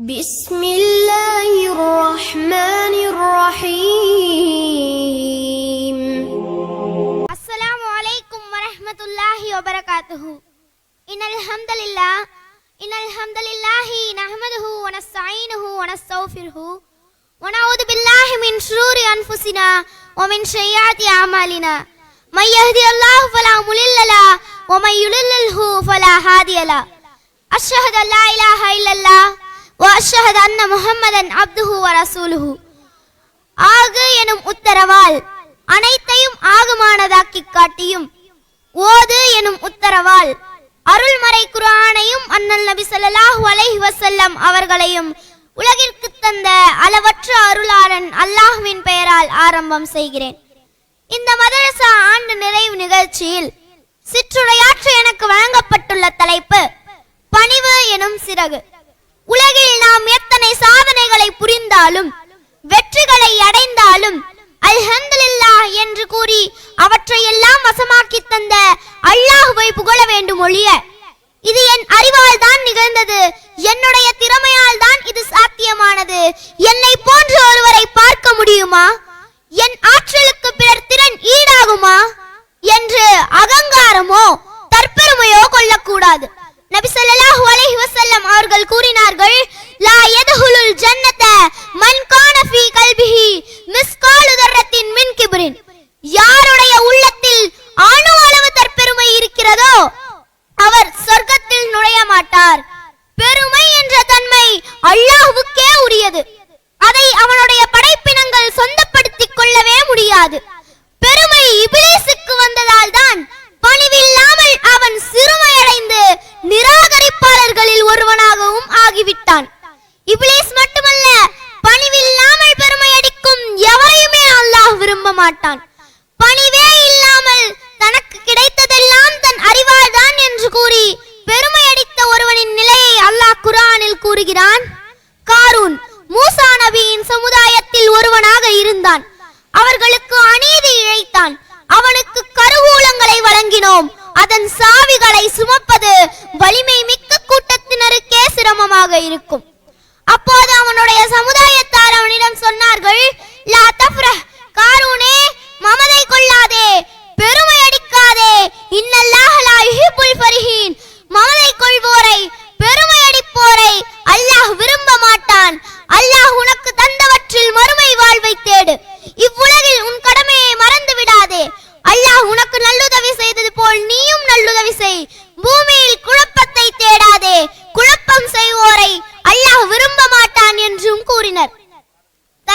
بسم الله الرحمن الرحيم. السلام عليكم ورحمة الله وبركاته. إن الحمد لله إن الحمد لله نحمده ونستعينه ونستغفره ونعوذ بالله من شرور أنفسنا ومن سيئات أعمالنا. من يهدي الله فلا مضل له ومن يضلله فلا هادي له. أشهد أن لا إله إلا الله وأشهد أن محمدا عبده ورسوله ஆகு எனும் உத்தரவால் அனைத்தையும் ஆகுமானதாக்கி காட்டியும் ஓது எனும் உத்தரவால் அருள்மறை குர்ஆனையும் அண்ணல் நபி ஸல்லல்லாஹு அலைஹி வஸல்லம் அவர்களையும் உலகிற்கு தந்த அளவற்ற அருளாளன் அல்லாஹ்வின் பெயரால் ஆரம்பம் செய்கிறேன் இந்த மதரசா ஆண்டு நிறைவு நிகழ்ச்சியில் சிற்றுரையாற்ற எனக்கு வழங்கப்பட்டுள்ள தலைப்பு அடைந்தாலும் வெற்றிகளை அடைந்தாலும் அல்ஹம்துலில்லாஹ் என்று கூறி அவற்றை எல்லாம் வசமாக்கி தந்த அல்லாஹுவை புகழ வேண்டும் ஒழிய இது என் அறிவால் தான் நிகழ்ந்தது என்னுடைய திறமையால் தான் இது சாத்தியமானது. என்னை போன்ற ஒருவரை பார்க்க முடியுமா? என் ஆற்றலுக்கு பிறர் திறன் ஈடாகுமா? என்று அகங்காரமோ தற்பெருமையோ கொள்ளக்கூடாது. நபி ஸல்லல்லாஹு அலைஹி வஸல்லம் அவர்கள் கூறினார்கள் லா யதுஹுலுல் ஜன்னத் உரியது. அதை அவனுடைய படைப்பினங்கள் சொந்தப்படுத்திக் கொள்ளவே முடியாது. பெருமை இபிலேசுக்கு வந்ததால் தான் பணிவில்லாமல் அவன் சிறுமையடைந்து நிராகரிப்பாளர்களில் ஒருவனாகவும் ஆகிவிட்டான். இபிலேஸ் மட்டுமல்ல பணிவில்லாமல் பெருமை அடிக்கும் எவரையுமே அல்லாஹ் விரும்ப மாட்டான். அதன் சாவிகளை சுமப்பது வலிமை மிக்க கூட்டத்தினருக்கே சிரமமாக இருக்கும். அப்போது அவனுடைய சமுதாயத்தார் அவனிடம் சொன்னார்கள் லா தஃப்ர காரூனே மமதை கொள்ளாதே பெருமை அடிக்காதே இன்னல்லாஹ் லா யுஹிப்புல் ஃபரிஹீன். மமதை கொள்வோரை பெருமை அடிப்போரை அல்லாஹ் விரும்ப மாட்டான். அல்லாஹ் உனக்கு தந்தவற்றில் மறுமை வாழ்வை தேடு. இவ்வுலக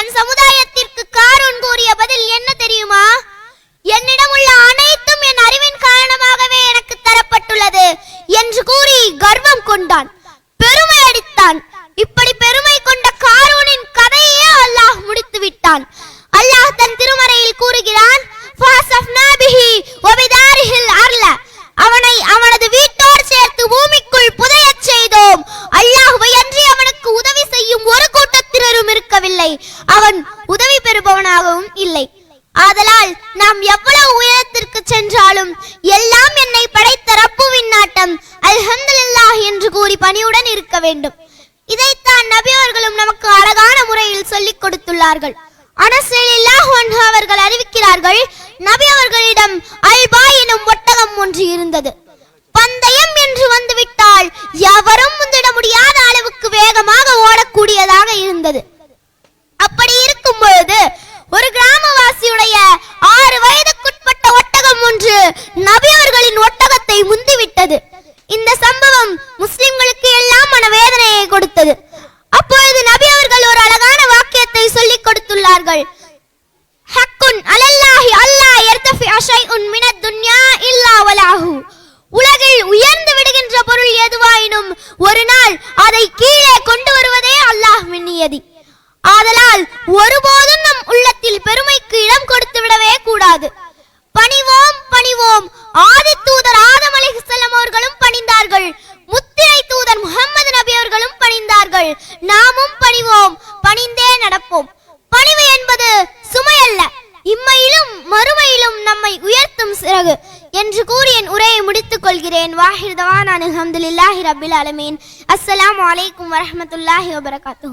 தன் சமுதாயத்திற்கு காரோன் கூறிய பதில் என்ன தெரியுமா? என்னிடம் உள்ள அனைத்தும் என் அறிவின் காரணமாகவே எனக்கு தரப்பட்டுள்ளது என்று கூறி கர்வம் கொண்டான். பெருமை அடித்தான். இப்படி பெருமை கொண்ட காரூனின் கதையே அல்லாஹ் முடித்து விட்டான் எவ்வளவு உயரத்திற்கு சென்றாலும் எல்லாம் என்னை படைத்த ரப்புவின் நாட்டம் அல்ஹம்துலில்லாஹ் என்று கூறி பணியுடன் இருக்க வேண்டும். இதைத்தான் நபி அவர்களும் நமக்கு அழகான முறையில் சொல்லிக் கொடுத்துள்ளார்கள். அனசலில்லாஹ் அவர்கள் அறிவிக்கிறார்கள் நபி அவர்களிடம் அல்பா எனும் ஒட்டகம் ஒன்று இருந்தது. பந்தயம் என்று வந்துவிட்டால் எவரும் கொடுத்தது. அப்பொழுது நபி அவர்கள் ஒரு அழகான வாக்கியத்தை சொல்லிக் கொடுத்துள்ளார்கள். ஹக்குன் அலல்லாஹி அல்லாஹ் யர்தஃபி அஷைஉன் மினத் துன்யா நம்மை உயர்த்தும் சிறகு என்று கூறி என் உரையை முடித்துக் கொள்கிறேன். வாஹிர் தவான் அல்ஹம்துலில்லாஹி ரபில் அலமீன் அஸ்ஸலாம் அலைக்கும் வரமத்துல்லாஹி வபரகாத்து